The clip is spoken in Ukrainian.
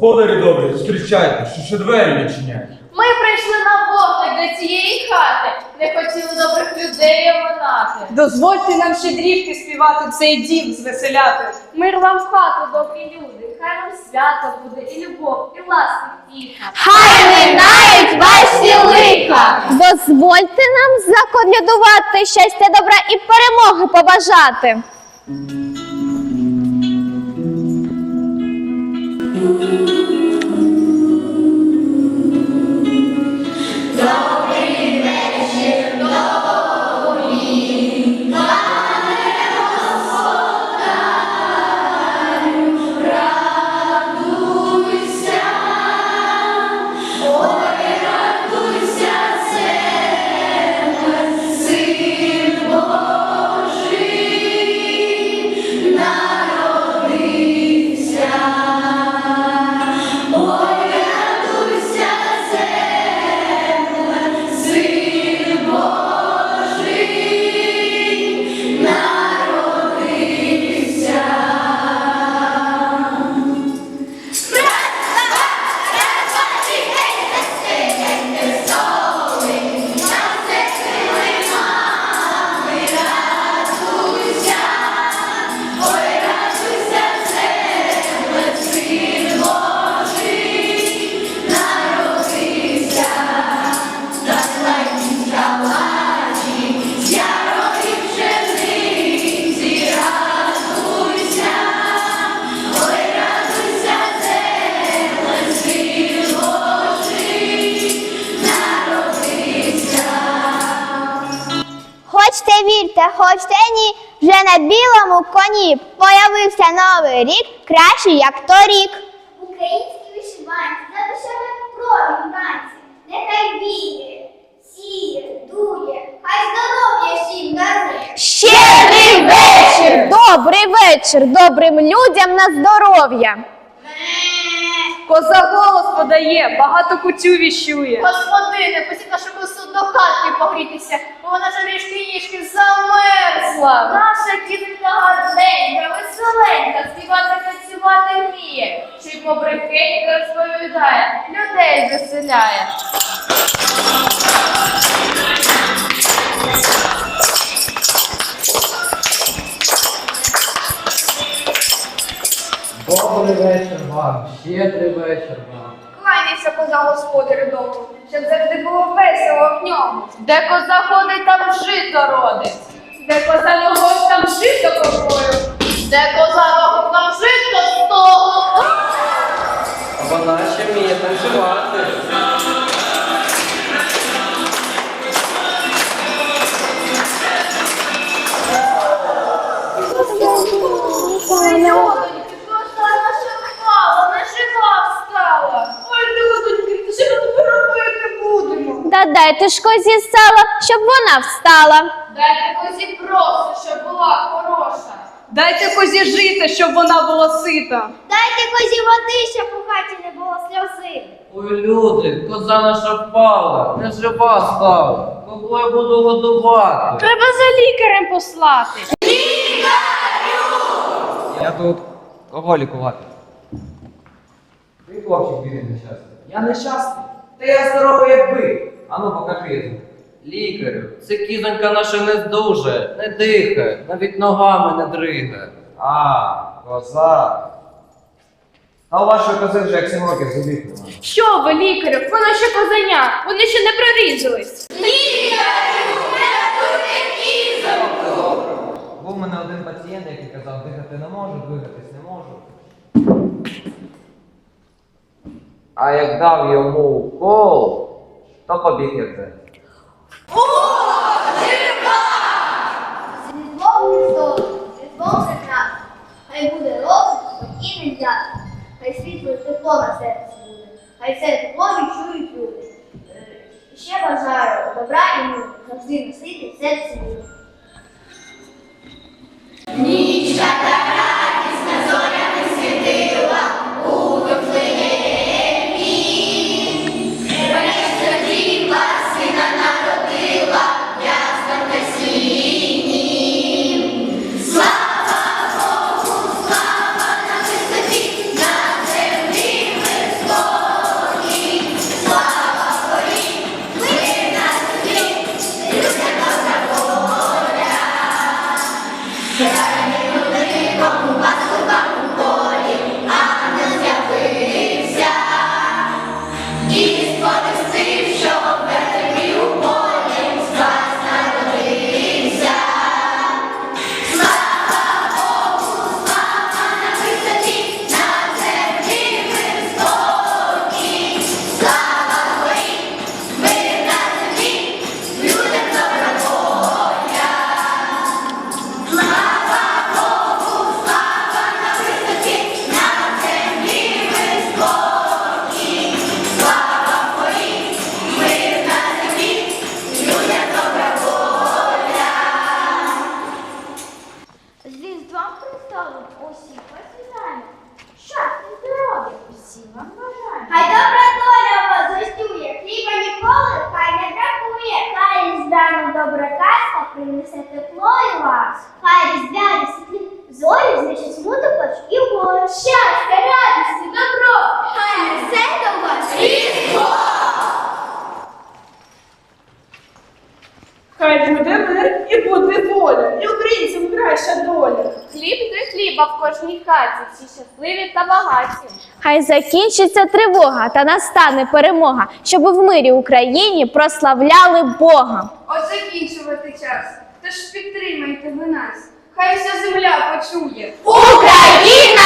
Господарі добрі, зустрічайте, що ще двері відчиняють. Ми прийшли на вогник до цієї хати. Не хотіли добрих людей оминати. Дозвольте нам щедрівки співати цей дім звеселяти. Мир вам в хату, добрі люди. Хай нам свято буде і любов, і ласка тіха. Хай минають ваші лиха! Дозвольте нам заколядувати щастя, добра і перемоги побажати. Хочте вірте, хочте ні, вже на білому коні появився новий рік, кращий як торік. Українські вишиванці, за душевим крові вранці, нехай віє, сіє, дує, хай здоров'я всім дарує. Щедрий вечір! Добрий вечір! Добрим людям на здоров'я! Коза голос подає, багато кутю віщує. Господине, пустіть нашу косу до хатки погрітися, бо вона ж ріжки замерзла. Наша кітка гарненька, веселенька, співати танцювати вміє, ще й побрехенька розповідає, людей веселяє. Добрий вечір вам, щедрий вечір вам. Кланяйся коза господарю дому, щоб завжди було весело в ньому. Де коза ходить, там жито родить. Де коза ногою, там жито копою. Де коза ногою, там жито столу. Вона ще вміє танцювати. наша впала, не жива встала. Ой, людоньки, що ми тепер робити будемо? Да дайте ж козі сала, щоб вона встала. Дайте козі просто, щоб була хороша. Дайте козі жити, щоб вона була сита. Дайте козі води, щоб у хаті не було сльози. Ой, люди, коза наша впала, не жива стала. Кого я буду годувати? Треба за лікарем послати. Я тут кого лікувати? Ти хлопчик бідний нещасний. Я нещасний? Та я здоровий як бик. Ану покажи. Лікарю, це кізонька наша не здуже, не дихає, навіть ногами не дригає. А, коза. А у вашої кози вже як 7 років немає. Що ви, лікарю? Вона ще козеня, вони ще не прорізались. Був у мене один пацієнт, який казав, дихати не можу, двигатись не можу. А як дав йому укол, то побіг як це. 哦。Кожній хаті, всі щасливі та багаті. Хай закінчиться тривога та настане перемога, щоб в мирі Україні прославляли Бога. От закінчувати час, тож підтримайте ви нас. Хай вся земля почує. Україна!